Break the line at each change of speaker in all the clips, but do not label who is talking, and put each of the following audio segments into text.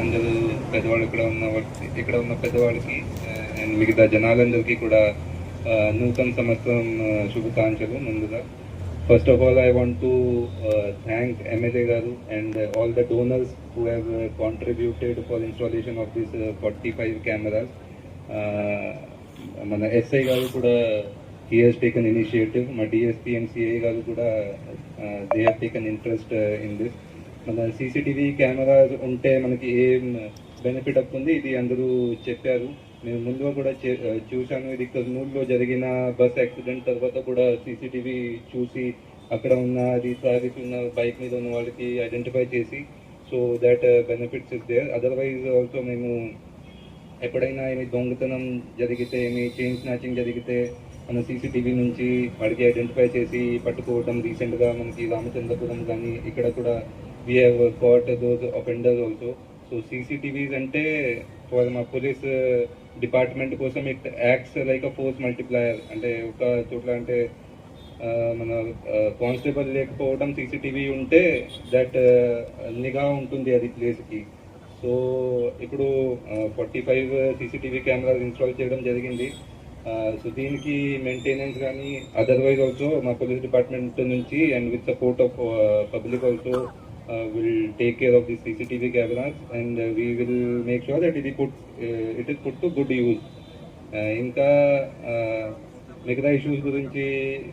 అందరూ పెద్దవాళ్ళు ఇక్కడ ఉన్న వాళ్ళకి ఇక్కడ ఉన్న పెద్దవాళ్ళకి అండ్ మిగతా జనాలందరికీ కూడా నూతన సంవత్సరం శుభాకాంక్షలు ముందుగా. First of all I want to thank MLA గారు and all the donors who have contributed for installation of this forty five cameras మన ఎస్ఐ గారు కూడా హీ టేకన్ ఇనిషియేటివ్ మా డిఎస్పీ అండ్ సిఐ గారు కూడా they have interest in this మన CCTV camera ఉంటే మనకి ఏం బెనిఫిట్ అవుతుంది ఇది అందరూ చెప్పారు. నేను ముందుగా కూడా చే- చూశాను. ఇది కర్నూలులో జరిగిన బస్ యాక్సిడెంట్ తర్వాత కూడా సీసీటీవీ చూసి అక్కడ ఉన్న అది ట్రాఫిక్ ఉన్న బైక్ మీద ఉన్న వాళ్ళకి ఐడెంటిఫై చేసి so that benefits is there. Otherwise also మేము ఎప్పుడైనా ఏమి దొంగతనం జరిగితే ఏమి చైన్ స్నాచింగ్ జరిగితే మన సీసీటీవీ నుంచి వాడికి ఐడెంటిఫై చేసి పట్టుకోవడం రీసెంట్గా మనకి రామచంద్రపురం కానీ ఇక్కడ కూడా we have caught those offenders also so CCTVs అంటే ఫర్ మా పోలీస్ డిపార్ట్మెంట్ uh, కోసం it acts like a force multiplier అంటే ఒక చోట్ల అంటే మన కానిస్టేబుల్ లేకపోవడం సీసీటీవీ ఉంటే దట్ uh, నిఘా ఉంటుంది అది ప్లేస్కి సో ఇప్పుడు forty five CCTV cameras install చేయడం జరిగింది. సో దీనికి మెయింటెనెన్స్ కానీ అదర్వైజ్ ఆల్సో మా పోలీస్ డిపార్ట్మెంట్ నుంచి and with support of public also will take care of the CCTV cameras and will will make that it ఇది put, it is put to good use ఇంకా uh, మిగతా issues గురించి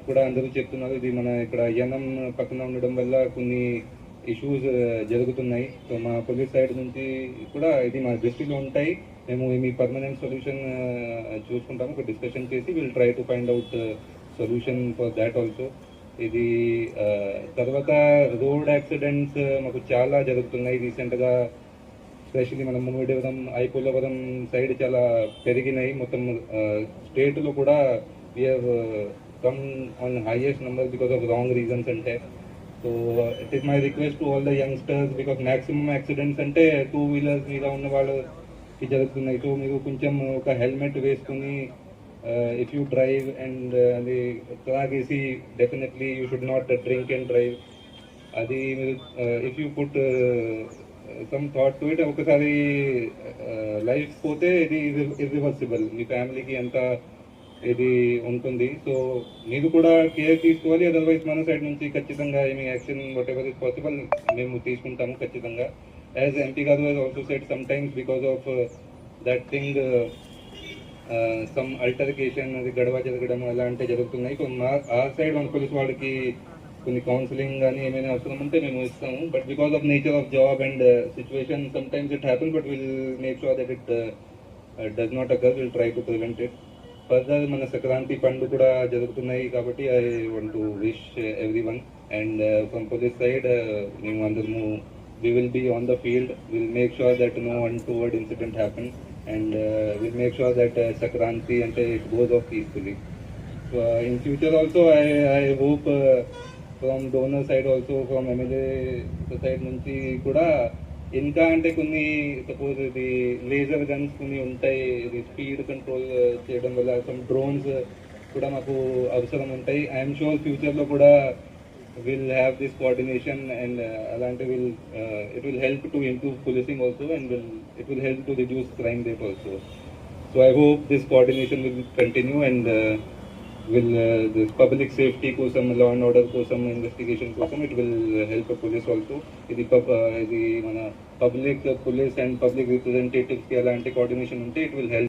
కూడా అందరూ చెప్తున్నారు. ఇది మన ఇక్కడ యనం పక్కన ఉండడం వల్ల కొన్ని ఇష్యూస్ uh, జరుగుతున్నాయి. సో మా పోలీస్ సైడ్ నుంచి కూడా ఇది మా దృష్టిలో ఉంటాయి. మేము మీ పర్మనెంట్ సొల్యూషన్ చూసుకుంటాము. ఒక డిస్కషన్ చేసి will try to find out solution for that also ఇది తర్వాత రోడ్ యాక్సిడెంట్స్ మాకు చాలా జరుగుతున్నాయి రీసెంట్గా. స్పెషల్లీ మన ముమ్మడివరం ఐపోలవరం సైడ్ చాలా పెరిగినాయి. మొత్తం స్టేట్లో కూడా we have come on highest number because of wrong reasons అంటే. So it is my request to all the youngsters because maximum accidents అంటే టూ వీలర్స్ మీద ఉన్న వాళ్ళకి జరుగుతున్నాయి. సో మీరు కొంచెం ఒక హెల్మెట్ వేసుకుని ఇఫ్ యూ డ్రైవ్ అండ్ అది త్రాగేసి definitely you should not drink and drive అది మీరు if you put some thought to it ఒకసారి uh, లైఫ్ పోతే ఇది ఇర్రివర్సిబుల్ మీ ఫ్యామిలీకి ఎంత ఇది ఉంటుంది. సో మీరు కూడా కేర్ తీసుకోవాలి. అదర్వైజ్ మన సైడ్ నుంచి ఖచ్చితంగా ఏమి action whatever is possible మేము తీసుకుంటాము ఖచ్చితంగా. యాజ్ ఎంపీ గారు also said sometimes because of that thing some altercation అది గడవ జరగడం అలాంటి జరుగుతున్నాయి. ఆ సైడ్ మన పోలీస్ వాళ్ళకి కొన్ని కౌన్సిలింగ్ కానీ ఏమైనా అవసరం ఉంటే మేము ఇస్తాము. But because of nature of job and situation sometimes it happen but will make sure that it does not occur will try to prevent it further మన సంక్రాంతి పండుగ కూడా జరుగుతున్నాయి కాబట్టి I want to wish everyone and from police side మేము అందరము we will be on the field. We'll make sure that no untoward incident happen, and will make sure that Sankranti అంటే it goes off peacefully in future also I I hope from donor side also from MLA side నుంచి కూడా ఇంకా అంటే కొన్ని suppose ఇది laser guns కొన్ని ఉంటాయి ఇది స్పీడ్ కంట్రోల్ uh, చేయడం వల్ల సమ్ డ్రోన్స్ కూడా మాకు అవసరం ఉంటాయి. ఐఎమ్ షూర్ ఫ్యూచర్లో కూడా will have this coordination and uh, Alante will uh, it will help to improve policing also and will it will help to reduce crime rate also. So I hope this coordination will continue and uh, will uh, this public safety kosam law and order kosam investigation kosam it will help the police also. ఇది pub- uh, ఇది మన public police and public representatives కి అలాంటి coordination ఉంటే it will help